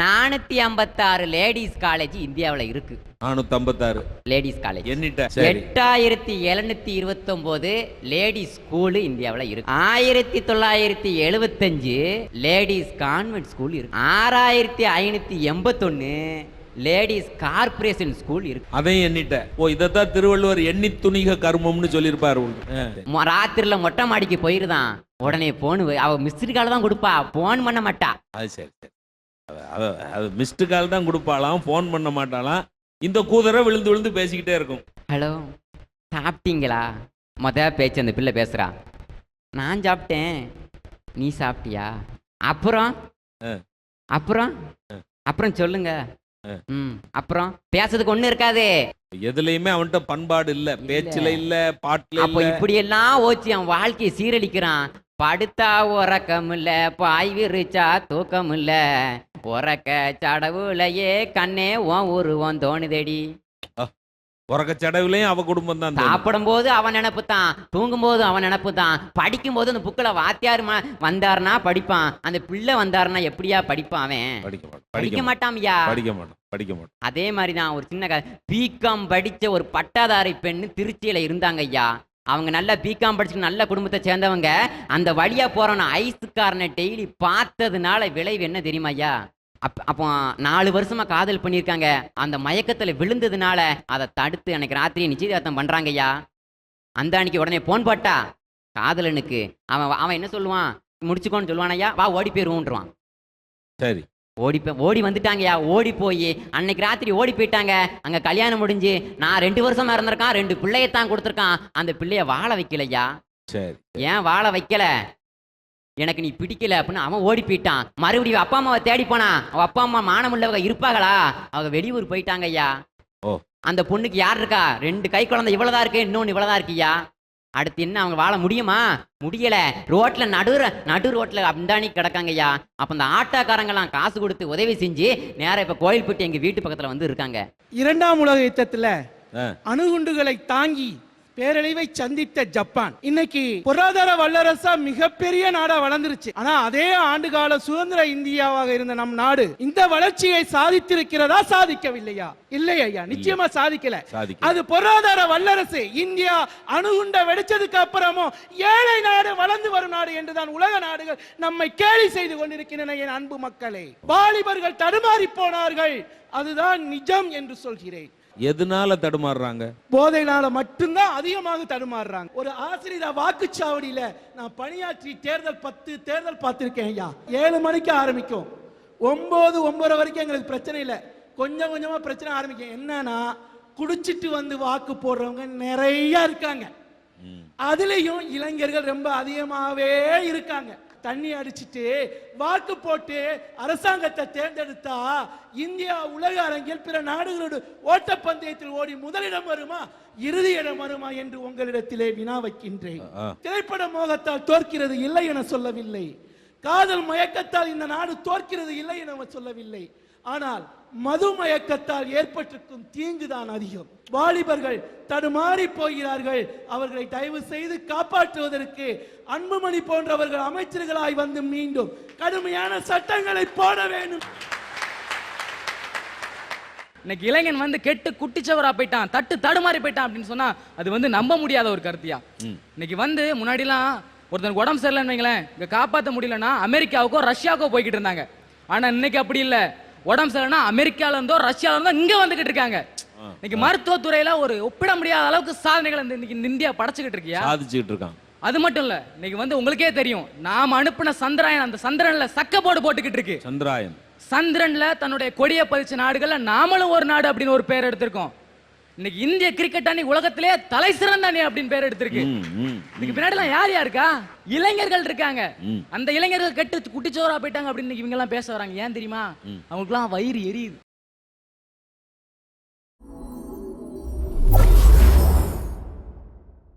நானூத்தி ஐம்பத்தாறு ladies college இந்தியாவுல இருக்கு. நானூத்தி ஐம்பத்தாறு. லேடிஸ் காலேஜ் எட்டாயிரத்தி எழுநூத்தி இருபத்தொன்பது லேடிஸ் ஸ்கூலு இந்தியாவுல இருக்கு. ஆயிரத்தி தொள்ளாயிரத்தி எழுபத்தஞ்சு லேடிஸ் கான்வென்ட் ஸ்கூல் இருக்கு. ஆறாயிரத்தி ஐநூத்தி எண்பத்தொன்னு லேடிஸ் கார்ப்பரேஷன் ஸ்கூல் இருக்கு. அதையும் எண்ணிட்ட ஓ இதைத்தான் திருவள்ளுவர் எண்ணி துணிக கர்மம்னு சொல்லியிருப்பாரு ராத்திரில மொட்டை மாடிக்கு போயிருதான். உடனே போன் அவ மிஸ்டு கால் தான் கொடுப்பா. போன் பண்ண மாட்டா. அது சரி. அது- மிஸ்டு கால் தான் கொடுப்பாளாம் ஃபோன் பண்ண மாட்டாளாம். இந்த கூதரை விழுந்து விழுந்து பேசிக்கிட்டே இருக்கும். ஹலோ சாப்பிட்டீங்களா? மொத பேச்சு அந்த பிள்ளை பேசுறா. நான் சாப்பிட்டேன். நீ சாப்பிட்டியா? அப்புறம். அப்புறம்? அப்புறம் சொல்லுங்க. ம் அப்புறம்? பேசுறதுக்கு ஒண்ணு இருக்காது. எதுலயுமே அவன்கிட்ட பண்பாடு இல்ல பேச்சுல இல்ல பாட்டுல அப்போ இல்ல. இப்படி எல்லாம் ஓச்சி அவன் வாழ்க்கையை சீரழிக்கிறான். படுத்தா உறக்கம் இல்ல பாய் விரிச்சா தூக்கம் இல்ல உறக்க சடவுலையே கண்ணே உன் உருவம் தோணுதேடி உறக்க சடவுலையும் அவ குடும்பம் தான். சாப்பிடும் போது அவன் நினப்பு தான் தூங்கும் போது அவன் நினப்பு தான் படிக்கும் போது அந்த புக்கில் வாத்தியார் ம- வந்தாருன்னா படிப்பான் அந்த பிள்ளை வந்தாருன்னா எப்படியா படிப்பான் அவன்? படிக்க மாட்டான் படிக்க படிக்க மாட்டான். படிக்க மாட்டான் அதே மாதிரி தான் ஒரு சின்ன கதை. பிகாம் படிச்ச ஒரு பட்டாதாரி பெண்ணு திருச்சியில இருந்தாங்க ஐயா. அவங்க நல்லா பிகாம் படிச்சு நல்ல குடும்பத்தை சேர்ந்தவங்க அந்த வழியா போறவன ஐஸுக்காரனை டெய்லி பார்த்ததுனால விளைவு என்ன தெரியுமா ஐயா? அப் அப்போ நாலு வருஷமா காதல் பண்ணியிருக்காங்க. அந்த மயக்கத்துல விழுந்ததுனால அதை தடுத்து எனக்கு ராத்திரி நிச்சயதார்த்தம் பண்றாங்க ஐயா. அந்த அன்னைக்கு உடனே போன் போட்டா காதலனுக்கு அவன் அவன் என்ன சொல்லுவான்? முடிச்சுக்கோன்னு சொல்லுவான் ஐயா வா ஓடி போயிருவோன்றான் சரி. ஓடி ஓடி வந்துட்டாங்கய்யா ஓடி போய். அன்னைக்கு ராத்திரி ஓடி போயிட்டாங்க. அங்க கல்யாணம் முடிஞ்சு நான் ரெண்டு வருஷமா இருந்திருக்கான் ரெண்டு பிள்ளையத்தான் கொடுத்துருக்கான். அந்த பிள்ளைய வாழ வைக்கலையா? சரி. ஏன் வாழ வைக்கல? எனக்கு நீ பிடிக்கல அப்படின்னு அவன் ஓடி போயிட்டான். மறுபடியும் அப்பா அம்மாவை தேடி போனான் அவ அப்பா அம்மா மானமுள்ளவங்க இருப்பாங்களா? அவங்க வெளியூர் போயிட்டாங்க ஐயா ஓ. அந்த பொண்ணுக்கு யார் இருக்கா? ரெண்டு கை குழந்தை இவ்வளவுதான் இருக்கு இன்னொன்னு இவ்வளவுதான் இருக்குய்யா அடுத்து என்ன அவங்க வாழ முடியுமா? முடியல. ரோட்ல நடு நடு ரோட்ல அந்தாணி கிடக்காங்க ஐயா அப்ப அந்த ஆட்டோக்காரங்கெல்லாம் காசு கொடுத்து உதவி செஞ்சு நேரா இப்ப கோயில்பட்டி எங்க வீட்டு பக்கத்துல வந்து இருக்காங்க. இரண்டாம் உலக யுத்தத்துல. அணுகுண்டுகளை தாங்கி பேரழிவை சந்தித்த ஜப்பான். இன்னைக்கு பொருளாதார வல்லரசா மிகப்பெரிய நாடா வளர்ந்துருச்சு. ஆனா அதே ஆண்டுகால சுதந்திர இந்தியாவாக இருந்த நம் நாடு இந்த வளர்ச்சியை சாதித்திருக்கிறதா சாதிக்கவில்லையா? இல்லை ஐயா நிச்சயமா சாதிக்கல. சாதிக்க அது பொருளாதார வல்லரசு. இந்தியா அணுகுண்ட வெடிச்சதுக்கு அப்புறமும் ஏழை நாடு வளர்ந்து வரும் நாடு என்றுதான் உலக நாடுகள் நம்மை கேலி செய்து கொண்டிருக்கின்றன என் அன்பு மக்களே. வாலிபர்கள் தடுமாறி போனார்கள். அதுதான் நிஜம் என்று சொல்கிறேன். எதனால தடுமாறுறாங்க? போதையினால மட்டும்தான் அதிகமாக தடுமாறுறாங்க. ஒரு ஆசிரியர் வாக்குச்சாவடியில நான் பணியாற்றி தேர்தல் பத்து தேர்தல் பார்த்திருக்கேன் ஐயா. ஏழு மணிக்கு ஆரம்பிக்கும். ஒன்பது ஒன்பது வரைக்கும் எங்களுக்கு பிரச்சனை இல்லை. கொஞ்சம் கொஞ்சமா பிரச்சனை ஆரம்பிக்கும். என்னன்னா குடிச்சிட்டு வந்து வாக்கு போடுறவங்க நிறைய இருக்காங்க. அதுலயும் இளைஞர்கள் ரொம்ப அதிகமாகவே இருக்காங்க. தண்ணி அடிச்சிட்டு வாக்கு போட்டு அரசாங்கத்தை தேர்ந்தெடுத்தா இந்தியா உலக அரங்கில் பிற நாடுகளோடு ஓட்டப்பந்தயத்தில் ஓடி முதலிடம் வருமா இறுதி இடம் வருமா என்று உங்களிடத்திலே வினா வைக்கின்றேன். திரைப்பட மோகத்தால் தோற்கிறது இல்லை என சொல்லவில்லை. காதல் மயக்கத்தால் இந்த நாடு தோற்கிறது இல்லை என சொல்லவில்லை. ஆனால் மது மயக்கத்தால் ஏற்பட்டிருக்கும் தீங்குதான் அதிகம். வாலிபர்கள் தடுமாறி போகிறார்கள். அவர்களை தயவு செய்து காப்பாற்றுவதற்கு அன்புமணி போன்றவர்கள் அமைச்சர்களாய் வந்து மீண்டும் கடுமையான சட்டங்களை போட வேண்டும். இன்னைக்கு இளைஞன் வந்து கெட்டு குட்டிச்சவரா போயிட்டான் தட்டு தடுமாறி போயிட்டான் அப்படின்னு சொன்னா அது வந்து நம்ப முடியாத ஒரு கருத்தியா? ம். இன்னைக்கு வந்து முன்னாடிலாம் ஒருத்தனுக்கு உடம்பு சரியில்லைன்னு வைங்களேன் இங்க காப்பாத்த முடியலன்னா அமெரிக்காவுக்கோ ரஷ்யாவுக்கோ போய்கிட்டு இருந்தாங்க. ஆனா இன்னைக்கு அப்படி இல்ல. உடம்பு சரியில்லைன்னா அமெரிக்கால இருந்தோ ரஷ்யால இருந்தோ இங்க வந்துகிட்டு இருக்காங்க. இன்னைக்கு மருத்துவத்துறையில ஒரு ஒப்பிட முடியாத அளவுக்கு சாதனைகள் இன்னைக்கு இந்த இந்தியா படைச்சுக்கிட்டு இருக்கியா? சாதிச்சுக்கிட்டு இருக்கான் அது மட்டும் இல்ல இன்னைக்கு வந்து உங்களுக்கே தெரியும் நாம அனுப்பின சந்திராயன் அந்த சந்திரன்ல சக்க போடு போட்டுக்கிட்டு இருக்கு. சந்திராயன். சந்திரன்ல தன்னுடைய கொடியை பதிச்ச நாடுகள்ல நாமளும் ஒரு நாடு அப்படின்னு ஒரு பேர் எடுத்திருக்கோம். இன்னைக்கு இந்திய கிரிக்கெட் அணி உலகத்திலே தலை சிறந்த அணி அப்படின்னு பேர் எடுத்திருக்கு. இதுக்கு பின்னாடி எல்லாம் யார் யார் இருக்கா இளைஞர்கள் இருக்காங்க. அந்த இளைஞர்கள் கெட்டு குட்டிச்சோரா போயிட்டாங்க அப்படின்னு இவங்க எல்லாம் பேச வராங்க. ஏன் தெரியுமா? அவங்களுக்குலாம் வயிறு எரியுது.